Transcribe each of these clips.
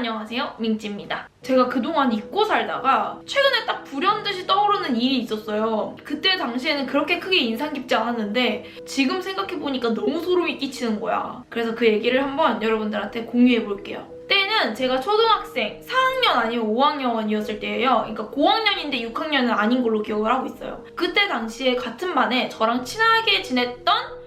안녕하세요. 민지입니다. 제가 그동안 잊고 살다가 최근에 딱 불현듯이 떠오르는 일이 있었어요. 그때 당시에는 그렇게 크게 인상 깊지 않았는데 지금 생각해보니까 너무 소름이 끼치는 거야. 그래서 그 얘기를 한번 여러분들한테 공유해볼게요. 때는 제가 초등학생 4학년 아니면 5학년이었을 때예요. 그러니까 고학년인데 6학년은 아닌 걸로 기억을 하고 있어요. 그때 당시에 같은 반에 저랑 친하게 지냈던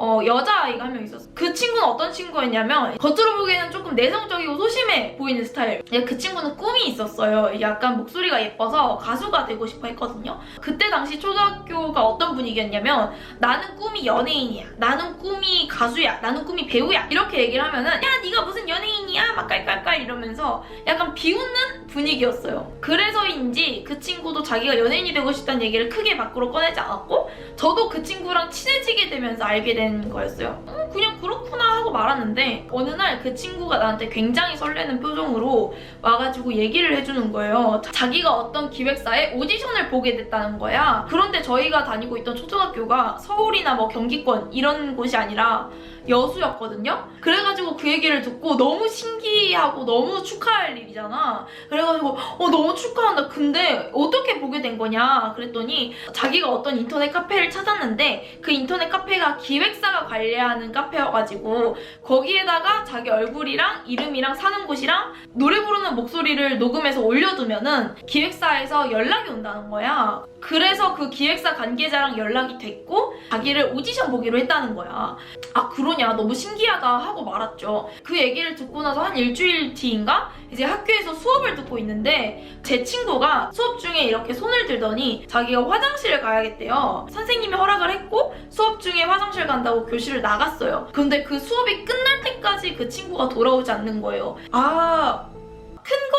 어, 여자아이가 한 명 있었어요. 그 친구는 어떤 친구였냐면 겉으로 보기에는 조금 내성적이고 소심해 보이는 스타일. 그 친구는 꿈이 있었어요. 약간 목소리가 예뻐서 가수가 되고 싶어 했거든요. 그때 당시 초등학교가 어떤 분위기였냐면 나는 꿈이 연예인이야. 나는 꿈이 가수야. 나는 꿈이 배우야. 이렇게 얘기를 하면은 야 네가 무슨 연예인이야? 막 깔깔깔 이러면서 약간 비웃는 분위기였어요. 그래서인지 그 친구도 자기가 연예인이 되고 싶다는 얘기를 크게 밖으로 꺼내지 않았고 저도 그 친구랑 친해지게 되면서 알게 된 거였어요. 음, 그냥 그렇구나 하고 말았는데 어느 날 그 친구가 나한테 굉장히 설레는 표정으로 와가지고 얘기를 해주는 거예요. 자- 자기가 어떤 기획사에 오디션을 보게 됐다는 거야. 그런데 저희가 다니고 있던 초등학교가 서울이나 뭐 경기권 이런 곳이 아니라 여수였거든요. 그래가지고 그 얘기를 듣고 너무 신기하고 너무 축하할 일이잖아. 그래가지고 어 너무 축하한다. 근데 어떻게 보게 된 거냐? 그랬더니 자기가 어떤 인터넷 카페를 찾았는데 그 인터넷 카페가 기획사가 관리하는 카페여가지고 거기에다가 자기 얼굴이랑 이름이랑 사는 곳이랑 노래 부르는 목소리를 녹음해서 올려두면은 기획사에서 연락이 온다는 거야. 그래서 그 기획사 관계자랑 연락이 됐고 자기를 오디션 보기로 했다는 거야. 아 그러냐 너무 신기하다 하고 말았죠. 그 얘기를 듣고 나서 한 일주일 뒤인가 이제 학교에서 수업을 듣고 있는데 제 친구가 수업 중에 이렇게 손을 들더니 자기가 화장실을 가야겠대요. 선생님이 허락을 했고 수업 중에 화장실 간다고 교실을 나갔어요. 근데 그 수업이 끝날 때까지 그 친구가 돌아오지 않는 거예요. 아. 큰 거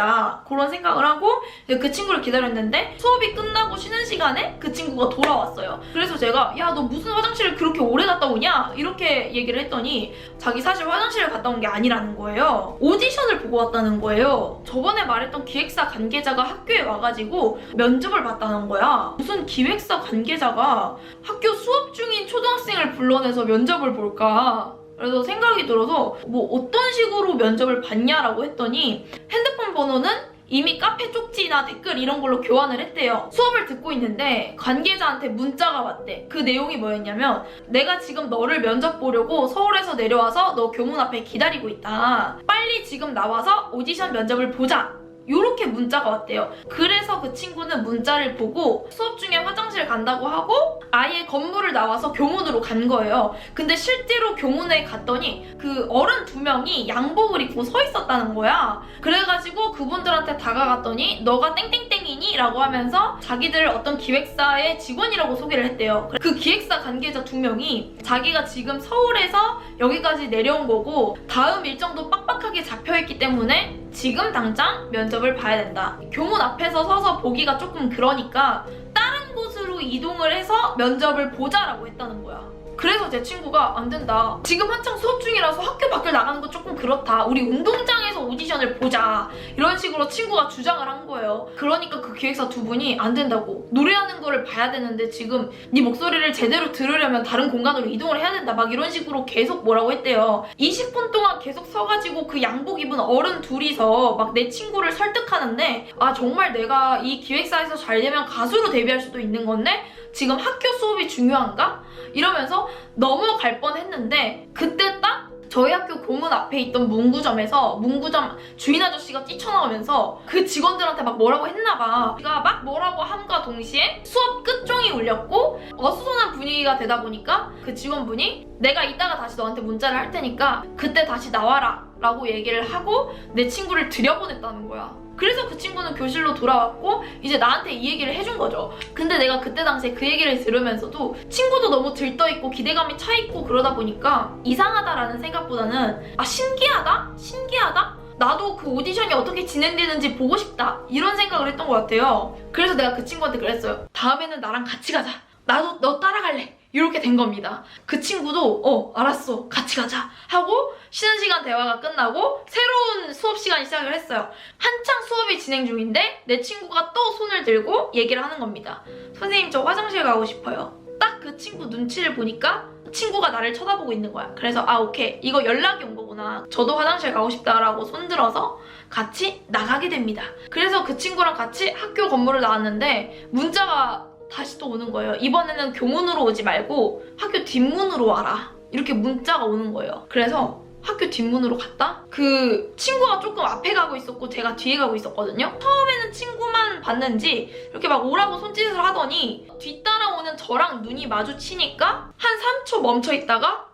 보다 그런 생각을 하고 그 친구를 기다렸는데 수업이 끝나고 쉬는 시간에 그 친구가 돌아왔어요. 그래서 제가 야 너 무슨 화장실을 그렇게 오래 갔다 오냐 이렇게 얘기를 했더니 자기 사실 화장실을 갔다 온 게 아니라는 거예요. 오디션을 보고 왔다는 거예요. 저번에 말했던 기획사 관계자가 학교에 와가지고 면접을 봤다는 거야. 무슨 기획사 관계자가 학교 수업 중인 초등학생을 불러내서 면접을 볼까? 그래서 생각이 들어서 뭐 어떤 식으로 면접을 봤냐라고 했더니 핸드폰 번호는 이미 카페 쪽지나 댓글 이런 걸로 교환을 했대요. 수업을 듣고 있는데 관계자한테 문자가 왔대. 그 내용이 뭐였냐면 내가 지금 너를 면접 보려고 서울에서 내려와서 너 교문 앞에 기다리고 있다. 빨리 지금 나와서 오디션 면접을 보자. 요렇게 문자가 왔대요. 그래서 그 친구는 문자를 보고 수업 중에 화장실 간다고 하고 아예 건물을 나와서 교문으로 간 거예요. 근데 실제로 교문에 갔더니 그 어른 두 명이 양복을 입고 서 있었다는 거야. 그래가지고 그분들한테 다가갔더니 너가 땡땡땡이니? 라고 하면서 자기들 어떤 기획사의 직원이라고 소개를 했대요. 그 기획사 관계자 두 명이 자기가 지금 서울에서 여기까지 내려온 거고 다음 일정도 빡빡하게 잡혀있기 때문에 지금 당장 면접을 봐야 된다. 교문 앞에서 서서 보기가 조금 그러니까 다른 곳으로 이동을 해서 면접을 보자라고 했다는 거야. 그래서 제 친구가 안 된다. 지금 한창 수업 중이라서 학교 밖을 나가는 거 조금 그렇다. 우리 운동장에서 오디션을 보자. 이런 식으로 친구가 주장을 한 거예요. 그러니까 그 기획사 두 분이 안 된다고. 노래하는 거를 봐야 되는데 지금 네 목소리를 제대로 들으려면 다른 공간으로 이동을 해야 된다. 막 이런 식으로 계속 뭐라고 했대요. 20분 동안 계속 서가지고 그 양복 입은 어른 둘이서 막 내 친구를 설득하는데 아 정말 내가 이 기획사에서 잘 되면 가수로 데뷔할 수도 있는 건데 지금 학교 수업이 중요한가? 이러면서 넘어갈 뻔했는데 그때 딱 저희 학교 고문 앞에 있던 문구점에서 문구점 주인 아저씨가 뛰쳐나오면서 그 직원들한테 막 뭐라고 했나 봐. 제가 막 뭐라고 함과 동시에 수업 끝종이 울렸고 어수선한 분위기가 되다 보니까 그 직원분이 내가 이따가 다시 너한테 문자를 할 테니까 그때 다시 나와라 라고 얘기를 하고 내 친구를 들여보냈다는 거야. 그래서 그 친구는 교실로 돌아왔고 이제 나한테 이 얘기를 해준 거죠. 근데 내가 그때 당시에 그 얘기를 들으면서도 친구도 너무 들떠있고 기대감이 차있고 그러다 보니까 이상하다라는 생각보다는 아 신기하다? 신기하다? 나도 그 오디션이 어떻게 진행되는지 보고 싶다 이런 생각을 했던 것 같아요. 그래서 내가 그 친구한테 그랬어요. 다음에는 나랑 같이 가자. 나도 너 따라갈래. 이렇게 된 겁니다. 그 친구도 어 알았어 같이 가자 하고 쉬는 시간 대화가 끝나고 새로운 수업 시간이 시작을 했어요. 한창 수업이 진행 중인데 내 친구가 또 손을 들고 얘기를 하는 겁니다. 선생님 저 화장실 가고 싶어요. 딱 그 친구 눈치를 보니까 친구가 나를 쳐다보고 있는 거야. 그래서 아 오케이 이거 연락이 온 거구나. 저도 화장실 가고 싶다라고 손들어서 같이 나가게 됩니다. 그래서 그 친구랑 같이 학교 건물을 나왔는데 문자가 다시 또 오는 거예요. 이번에는 교문으로 오지 말고 학교 뒷문으로 와라. 이렇게 문자가 오는 거예요. 그래서 학교 뒷문으로 갔다? 그 친구가 조금 앞에 가고 있었고 제가 뒤에 가고 있었거든요. 처음에는 친구만 봤는지 이렇게 막 오라고 손짓을 하더니 뒤따라오는 저랑 눈이 마주치니까 한 3초 멈춰 있다가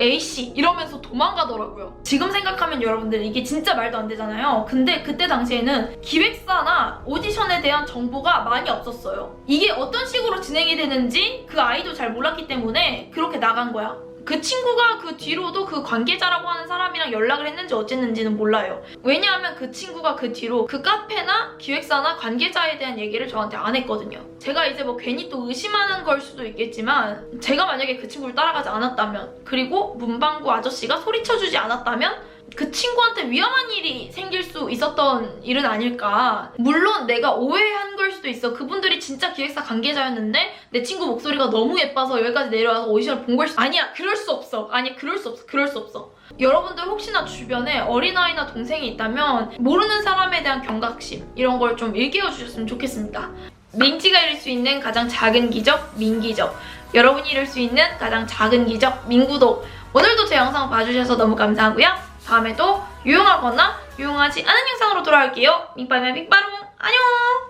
A씨 이러면서 도망가더라고요. 지금 생각하면 여러분들 이게 진짜 말도 안 되잖아요. 근데 그때 당시에는 기획사나 오디션에 대한 정보가 많이 없었어요. 이게 어떤 식으로 진행이 되는지 그 아이도 잘 몰랐기 때문에 그렇게 나간 거야. 그 친구가 그 뒤로도 그 관계자라고 하는 사람이랑 연락을 했는지 어쨌는지는 몰라요. 왜냐하면 그 친구가 그 뒤로 그 카페나 기획사나 관계자에 대한 얘기를 저한테 안 했거든요. 제가 이제 뭐 괜히 또 의심하는 걸 수도 있겠지만 제가 만약에 그 친구를 따라가지 않았다면 그리고 문방구 아저씨가 소리쳐주지 않았다면 그 친구한테 위험한 일이 생길 수 있었던 일은 아닐까. 물론 내가 오해한 걸 수도 있어. 그분들이 진짜 기획사 관계자였는데 내 친구 목소리가 너무 예뻐서 여기까지 내려와서 오디션을 본 걸 수... 아니야, 그럴 수 없어. 아니, 그럴 수 없어. 그럴 수 없어. 여러분들 혹시나 주변에 어린아이나 동생이 있다면 모르는 사람에 대한 경각심 이런 걸 좀 일깨워 주셨으면 좋겠습니다. 민지가 이룰 수 있는 가장 작은 기적, 민기적. 여러분이 이룰 수 있는 가장 작은 기적, 민구독. 오늘도 제 영상 봐주셔서 너무 감사하고요. 다음에도 유용하거나 유용하지 않은 영상으로 돌아올게요. 밍빠면 빅바롱 안녕!